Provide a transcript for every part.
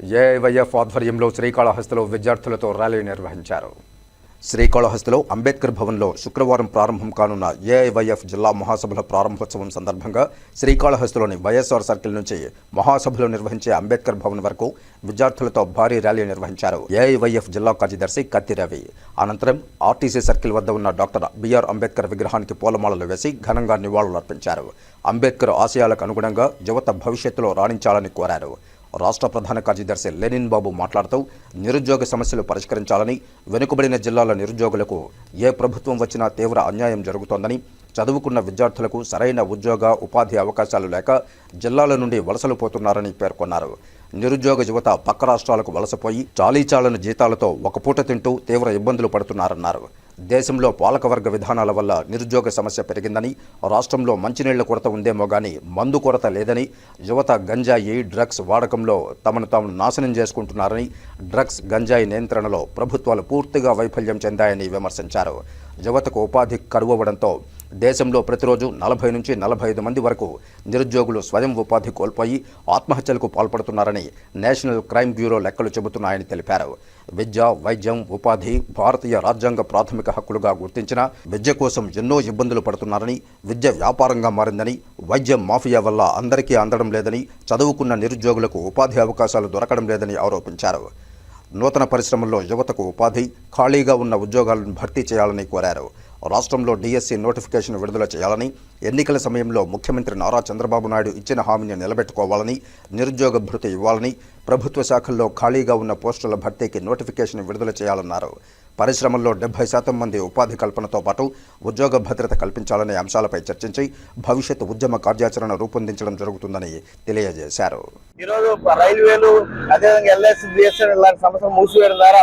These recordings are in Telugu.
ఏఐవైఎఫ్ ఆధ్వర్యంలో శ్రీకాళహస్తిలో విద్యార్థులతో ర్యాలీ నిర్వహించారు. శ్రీకాళహస్తిలో అంబేద్కర్ భవన్లో శుక్రవారం ప్రారంభం కానున్న ఏఐవైఎఫ్ జిల్లా మహాసభల ప్రారంభోత్సవం సందర్భంగా శ్రీకాళహస్తిలోని వైఎస్ఆర్ సర్కిల్ నుంచి మహాసభలు నిర్వహించే అంబేద్కర్ భవన్ వరకు విద్యార్థులతో భారీ ర్యాలీ నిర్వహించారు ఏఐవైఎఫ్ జిల్లా కార్యదర్శి కత్తి రవి. అనంతరం ఆర్టీసీ సర్కిల్ వద్ద ఉన్న డాక్టర్ బిఆర్ అంబేద్కర్ విగ్రహానికి పూలమాలలు వేసి ఘనంగా నివాళులర్పించారు. అంబేద్కర్ ఆశయాలకు అనుగుణంగా యువత భవిష్యత్తులో రాణించాలని కోరారు. రాష్ట్ర ప్రధాన కార్యదర్శి లెనిన్ బాబు మాట్లాడుతూ నిరుద్యోగ సమస్యలు పరిష్కరించాలని వెనుకబడిన జిల్లాల నిరుద్యోగులకు ఏ ప్రభుత్వం వచ్చినా తీవ్ర అన్యాయం జరుగుతోందని చదువుకున్న విద్యార్థులకు సరైన ఉద్యోగ ఉపాధి అవకాశాలు లేక జిల్లాల నుండి వలసలు పోతున్నారని పేర్కొన్నారు. నిరుద్యోగ యువత పక్క రాష్ట్రాలకు వలసపోయి చాలీచాలని జీతాలతో ఒక పూట తింటూ తీవ్ర ఇబ్బందులు పడుతున్నారన్నారు. దేశంలో పాలకవర్గ విధానాల వల్ల నిరుద్యోగ సమస్య పెరిగిందని రాష్ట్రంలో మంచినీళ్ళ కొరత ఉందేమో కానీ మందు కొరత లేదని యువత గంజాయి డ్రగ్స్ వాడకంలో తమను తాము నాశనం చేసుకుంటున్నారని డ్రగ్స్ గంజాయి నియంత్రణలో ప్రభుత్వాలు పూర్తిగా వైఫల్యం చెందాయని విమర్శించారు. యువతకు ఉపాధి కరువవడంతో దేశంలో ప్రతిరోజు నలభై నుంచి నలభై ఐదు మంది వరకు నిరుద్యోగులు స్వయం ఉపాధి కోల్పోయి ఆత్మహత్యలకు పాల్పడుతున్నారని నేషనల్ క్రైమ్ బ్యూరో లెక్కలు చెబుతున్నాయని తెలిపారు. విద్య వైద్యం ఉపాధి భారతీయ రాజ్యాంగ ప్రాథమిక హక్కులుగా గుర్తించిన విద్య కోసం ఎన్నో ఇబ్బందులు పడుతున్నారని విద్య వ్యాపారంగా మారిందని వైద్యం మాఫియా వల్ల అందరికీ అందడం లేదని చదువుకున్న నిరుద్యోగులకు ఉపాధి అవకాశాలు దొరకడం లేదని ఆరోపించారు. నూతన పరిశ్రమల్లో యువతకు ఉపాధి ఖాళీగా ఉన్న ఉద్యోగాలను భర్తీ చేయాలని కోరారు. రాష్ట్రంలో డీఎస్సీ నోటిఫికేషన్ విడుదల చేయాలని ఎన్నికల సమయంలో ముఖ్యమంత్రి నారా చంద్రబాబు నాయుడు ఇచ్చిన హామీని నిలబెట్టుకోవాలని నిరుద్యోగ భృతి ఇవ్వాలని ప్రభుత్వ శాఖల్లో ఖాళీగా ఉన్న పోస్టుల భర్తీకి నోటిఫికేషన్ విడుదల చేయాలన్నారు. పరిశ్రమల్లో డెబ్బై శాతం మంది ఉపాధి కల్పనతో పాటు ఉద్యోగ భద్రత కల్పించాలనే అంశాలపై చర్చించి భవిష్యత్ ఉద్యమ కార్యాచరణ రూపొందించడం జరుగుతుందని తెలియజేశారు. ఈరోజు రైల్వేలు అదేవిధంగా ఎల్ఎస్ బిఎస్ఎన్ ఇలాంటి సంస్థలు మూసివేయడం ద్వారా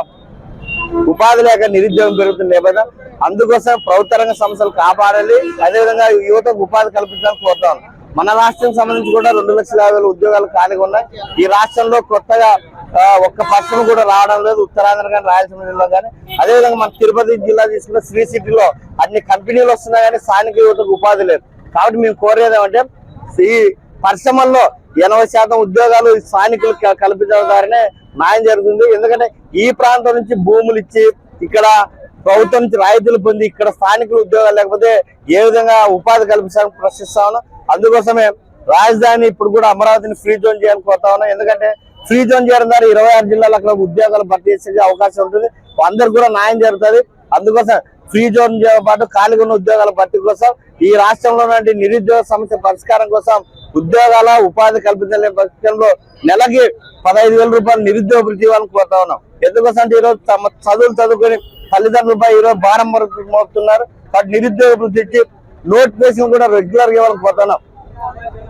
ఉపాధి లేక నిరుద్యోగం పెరుగుతున్న నేపథ్యం అందుకోసం ప్రభుత్వ రంగ సంస్థలు కాపాడాలి. అదేవిధంగా యువతకు ఉపాధి కల్పించాలని కోరుతాం మన రాష్ట్రం సంబంధించి కూడా రెండు లక్షల యాభై వేల ఉద్యోగాలు ఖాళీగా ఉన్నాయి. ఈ రాష్ట్రంలో కొత్తగా ఒక్క పర్సన్ కూడా రావడం లేదు. ఉత్తరాంధ్ర కానీ రాయలసీమ జిల్లా కానీ. అదేవిధంగా మన తిరుపతి జిల్లా తీసుకున్న శ్రీ సిటీలో అన్ని కంపెనీలు వస్తున్నాయి కానీ స్థానిక యువతకు ఉపాధి లేదు. కాబట్టి మేము కోరేది ఏమంటే ఈ పరిశ్రమల్లో ఎనభై శాతం ఉద్యోగాలు స్థానికులు కల్పించడం ద్వారానే న్యాయం జరుగుతుంది. ఎందుకంటే ఈ ప్రాంతం నుంచి భూములు ఇచ్చి ఇక్కడ ప్రభుత్వం నుంచి రాయితీలు పొంది ఇక్కడ స్థానికులు ఉద్యోగాలు లేకపోతే ఏ విధంగా ఉపాధి కల్పించాలని ప్రశ్నిస్తా ఉన్నాం. అందుకోసమే రాజధాని ఇప్పుడు కూడా అమరావతిని ఫ్రీ జోన్ చేయాలని కోరుతా ఉన్నాం. ఎందుకంటే ఫ్రీ జోన్ చేయడం ద్వారా ఇరవై ఆరు జిల్లాలకు అక్కడ ఉద్యోగాలు భర్తీ చేసే అవకాశం ఉంటుంది. అందరికి కూడా న్యాయం జరుగుతుంది. అందుకోసం ఫ్రీ జోన్ పాటు ఖాళీగా ఉన్న ఉద్యోగాల భర్తీ కోసం ఈ రాష్ట్రంలో నిరుద్యోగ సమస్య పరిష్కారం కోసం ఉద్యోగాల ఉపాధి కల్పించలే పక్షంలో నెలకి పదహైదు వేల రూపాయలు నిరుద్యోగ వృత్తి ఇవ్వాలని కోరుతా ఉన్నాం. ఎందుకోసం అంటే ఈరోజు తమ చదువులు చదువుకొని తల్లిదండ్రులపై ఈరోజు భారం మోపుతున్నారు. వాటి నిరుద్యోగ ప్రతి నోటిఫికేషన్ కూడా రెగ్యులర్గా ఇవ్వాలని కోరుతున్నాం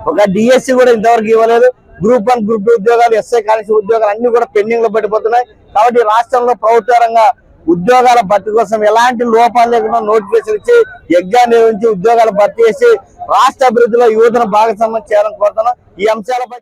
ఒక డిఎస్సి కూడా ఇంతవరకు ఇవ్వలేదు. గ్రూప్ వన్ గ్రూప్ టూ ఉద్యోగాలు ఎస్ఐ కాలేజీ ఉద్యోగాలు అన్ని కూడా పెండింగ్లో పడిపోతున్నాయి కాబట్టి రాష్ట్రంలో ప్రభుత్వ రంగ ఉద్యోగాల భర్తీ కోసం ఎలాంటి లోపాలు లేకుండా నోటిఫికేషన్ ఇచ్చి ఎగ్జామ్ నిర్వహించి ఉద్యోగాలు భర్తీ చేసి రాష్ట్ర అభివృద్ధిలో యువతను భాగస్వామ్యం చేయాలని కోరుతున్నాం. ఈ అంశాలపై